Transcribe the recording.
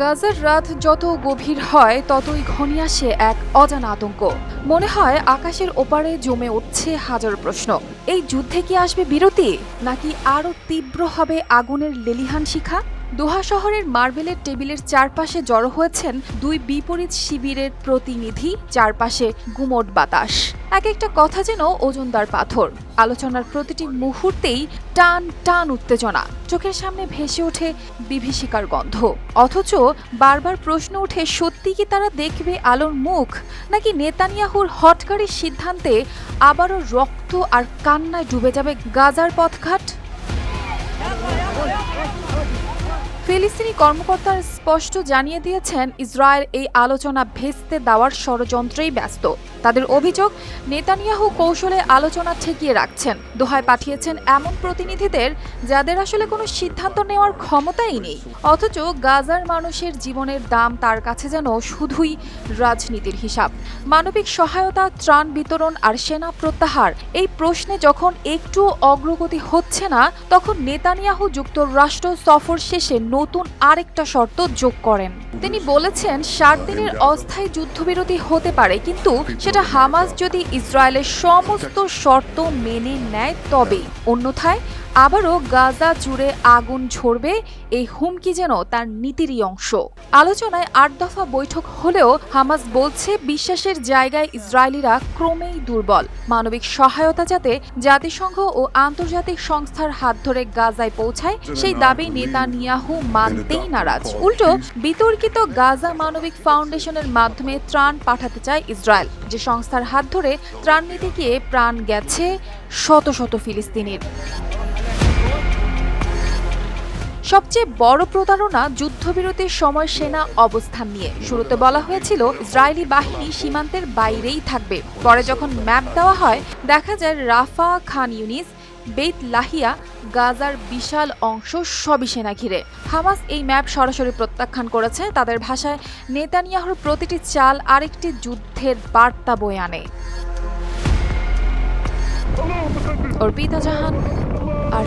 গাজার রাত যত গভীর হয়, ততই ঘনিয়ে আসে এক অজানা আতঙ্ক। মনে হয় আকাশের ওপারে জমে উঠছে হাজার প্রশ্ন। এই যুদ্ধে কি আসবে বিরতি, নাকি আরও তীব্র হবে আগুনের লেলিহান শিখা? দোহা শহরের মার্বেলের টেবিলের চারপাশে জড়ো হয়েছেন দুই বিপরীত শিবিরের প্রতিনিধি, চারপাশে গুমট বাতাস। এক একটা কথা যেন ওজনদার পাথর। আলোচনার প্রতিটি মুহূর্তেই টান টান উত্তেজনা। চোখের সামনে ভেসে ওঠে বিভীষিকার গন্ধ। অথচ বারবার প্রশ্ন ওঠে, সত্যি কি তারা দেখবে আলোর মুখ? নাকি নেতানিয়াহুর হটকারী সিদ্ধান্তে আবারও রক্ত আর কান্নায় ডুবে যাবে গাজার পথঘাট? ফিলিস্তিনি কর্মকর্তার স্পষ্ট জানিয়ে দিয়েছেন ইসরায়েল এই আলোচনা ভেস্তে দেওয়ার ষড়যন্ত্রেই ব্যস্ত। তাদের অভিযোগ নেতানিয়াহু কৌশলে আলোচনা ঠেকিয়ে রাখছেন। দোহায় পাঠিয়েছেন এমন প্রতিনিধিদের যাদের আসলে কোনো সিদ্ধান্ত নেওয়ার ক্ষমতাই নেই। অথচ গাজার মানুষের জীবনের দাম তার কাছে যেন শুধুই রাজনীতির হিসাব। মানবিক সহায়তা ত্রাণ বিতরণ আর সেনা প্রত্যাহার এই প্রশ্নে যখন একটু অগ্রগতি হচ্ছে না তখন নেতানিয়াহু যুক্তরাষ্ট্র সফর শেষে নতুন আরেকটা শর্ত যোগ করেন। তিনি বলেছেন ষাট দিনের অস্থায়ী যুদ্ধবিরতি হতে পারে কিন্তু সেটা হামাস যদি ইসরায়েলের সমস্ত শর্ত মেনে নেয় তবে। অন্যথায় আবারও গাজা জুড়ে আগুন ঝরবে, এই হুমকি যেন তার নীতিরই অংশ। আলোচনায় আট দফা বৈঠক হলেও হামাস বলছে বিশ্বাসের জায়গায় ইসরায়েলিরা ক্রমেই দুর্বল। মানবিক সহায়তা যাতে জাতিসংঘ ও আন্তর্জাতিক সংস্থার হাত ধরে গাজায় পৌঁছায়, সেই দাবি নেতানিয়াহু মানতেই নারাজ। উল্টো, বিতর্কিত গাজা মানবিক ফাউন্ডেশনের মাধ্যমে ত্রাণ পাঠাতে চায় ইসরায়েল। যে সংস্থার হাত ধরে ত্রাণ নিতে গিয়ে প্রাণ গেছে শত শত ফিলিস্তিনির। সবচেয়ে বড় প্রতারণা যুদ্ধবিরতির সময় সেনা অবস্থান নিয়ে। শুরুতে বলা হয়েছিল, ইসরায়েলি বাহিনী সীমান্তের বাইরেই থাকবে। পরে যখন ম্যাপ দেওয়া হয়, দেখা যায় রাফা খান ইউনিস বেত লাহিয়া, গাজার বিশাল অংশ সবই সেনা ঘিরে। হামাস এই ম্যাপ সরাসরি প্রত্যাখ্যান করেছে। তাদের ভাষায়, নেতানিয়াহুর প্রতিটি চাল আরেকটি যুদ্ধের বার্তা বয়ে আনে। অর্পিতা জাহান, আর